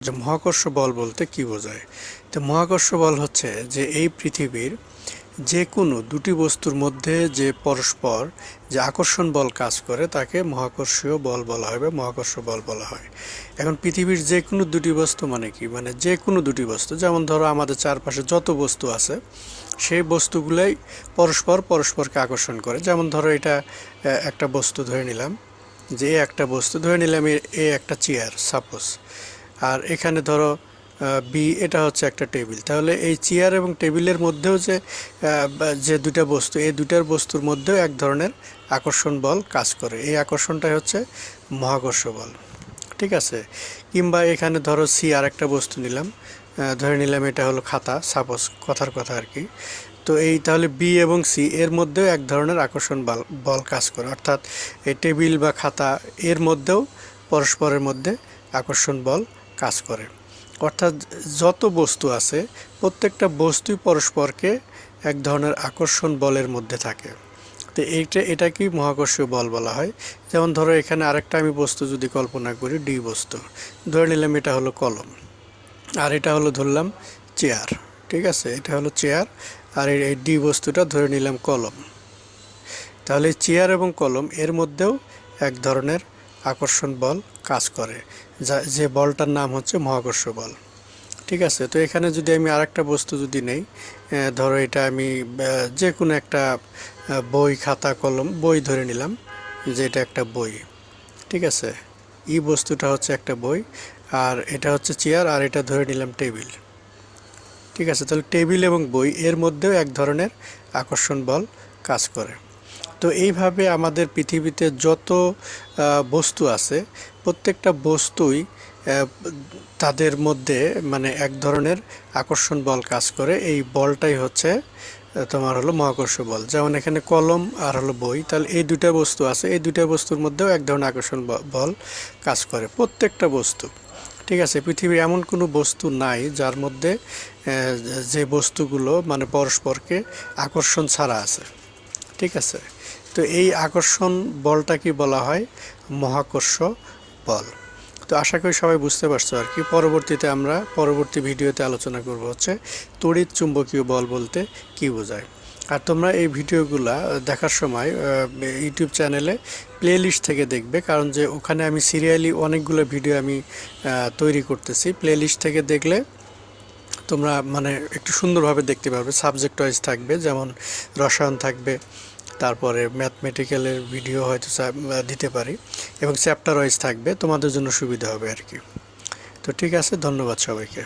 যে মহাকর্ষ বল বলতে কি বোঝায়? তো মহাকর্ষ বল হচ্ছে যে এই পৃথিবীর যে কোনো দুটি বস্তুর মধ্যে যে পরস্পর, যে আকর্ষণ বল কাজ করে, তাকে মহাকর্ষীয় বল বলা হয় বা মহাকর্ষ বল বলা হয়। এখন পৃথিবীর যে কোনো দুটি বস্তু মানে কি? মানে যে কোনো দুটি বস্তু, যেমন ধরো আমাদের চারপাশে যত বস্তু আছে, সেই বস্তুগুলাই পরস্পর পরস্পরকে আকর্ষণ করে। যেমন ধরো এটা একটা বস্তু ধরে নিলাম, যে একটা বস্তু ধরে নিলাম, এ এ একটা চেয়ার সাপোজ আর এখানে ধরো বি এটা হচ্ছে একটা টেবিল। তাহলে এই চেয়ার এবং টেবিলের মধ্যেও যে যে দুটা বস্তু, এই দুটার বস্তুর মধ্যেও এক ধরনের আকর্ষণ বল কাজ করে। এই আকর্ষণটাই হচ্ছে মহাকর্ষ বল। ঠিক আছে? কিংবা এখানে ধরো সি আর একটা বস্তু নিলাম। ধরে নিলাম এটা হলো খাতা সাপোজ কথার কথা আর কি। তো এই, তাহলে বি এবং সি এর মধ্যেও এক ধরনের আকর্ষণ বল বল কাজ করে। অর্থাৎ এই টেবিল বা খাতা, এর মধ্যেও পরস্পরের মধ্যে আকর্ষণ বল কাজ করে। অর্থাৎ যত বস্তু আছে, প্রত্যেকটা বস্তুই পরস্পরকে এক ধরনের আকর্ষণ বলের মধ্যে থাকে। তো এইটা, এটাকেই মহাকর্ষীয় বল বলা হয়। যেমন ধরো, এখানে আরেকটা আমি বস্তু যদি কল্পনা করি ডি বস্তু। ধরে নিলাম এটা হলো কলম। আর এটা হলো ধরলাম চেয়ার, ঠিক আছে? এটা হলো চেয়ার, আর এই- ডি বস্তুটা ধরে নিলাম কলম। তাহলে চেয়ার এবং কলম এর মধ্যেও এক ধরনের আকর্ষণ বল কাজ করে, যা, যে বলটার নাম হচ্ছে মহাকর্ষ বল। ঠিক আছে? তো এখানে যদি আমি আরেকটা বস্তু যদি নেই ধরো এটা আমি যে কোনো একটা বই খাতা কলম, বই ধরে নিলাম যে এটা একটা বই। ঠিক আছে? ই বস্তুটা হচ্ছে একটা বই, আর এটা হচ্ছে চেয়ার, আর এটা ধরে নিলাম টেবিল। ঠিক আছে? তাহলে টেবিল এবং বই এর মধ্যেও এক ধরনের আকর্ষণ বল কাজ করে। তো এইভাবে আমাদের পৃথিবীতে যত বস্তু আছে, প্রত্যেকটা বস্তুই তাদের মধ্যে মানে এক ধরনের আকর্ষণ বল কাজ করে। এই বলটাই হচ্ছে তোমার হলো মহাকর্ষ বল। যেমন এখানে কলম আর হলো বই, তাহলে এই দুটা বস্তু আছে, এই দুটা বস্তুর মধ্যেও এক ধরনের আকর্ষণ বল কাজ করে, প্রত্যেকটা বস্তু। ঠিক আছে, পৃথিবীর এমন কোনো বস্তু নাই যার মধ্যে যে বস্তুগুলো মানে পরস্পরকে আকর্ষণ ছাড়া আছে। ঠিক আছে? তো এই আকর্ষণ বলটা কি বলা হয়? মহাকর্ষ বল। তো আশা করি সবাই বুঝতে পারছ আর কি। পরবর্তীতে আমরা পরবর্তী ভিডিওতে আলোচনা করব হচ্ছে তড়িৎ চুম্বকীয় বল বলতে কি বোঝায়। আর তোমরা এই ভিডিওগুলা দেখার সময় ইউটিউব চ্যানেলে প্লে লিস্ট থেকে দেখবে, কারণ যে ওখানে আমি সিরিয়ালি অনেকগুলো ভিডিও আমি তৈরি করতেছি। প্লে লিস্ট থেকে দেখলে তোমরা মানে একটু সুন্দরভাবে দেখতে পারবে সাবজেক্ট ওয়াইজ থাকবে, যেমন রসায়ন থাকবে, তারপরে ম্যাথমেটিক্যালের ভিডিও হয়তো দিতে পারি, এবং চ্যাপ্টার ওয়াইজ থাকবে, তোমাদের জন্য সুবিধা হবে আর কি। তো ঠিক আছে, ধন্যবাদ সবাইকে।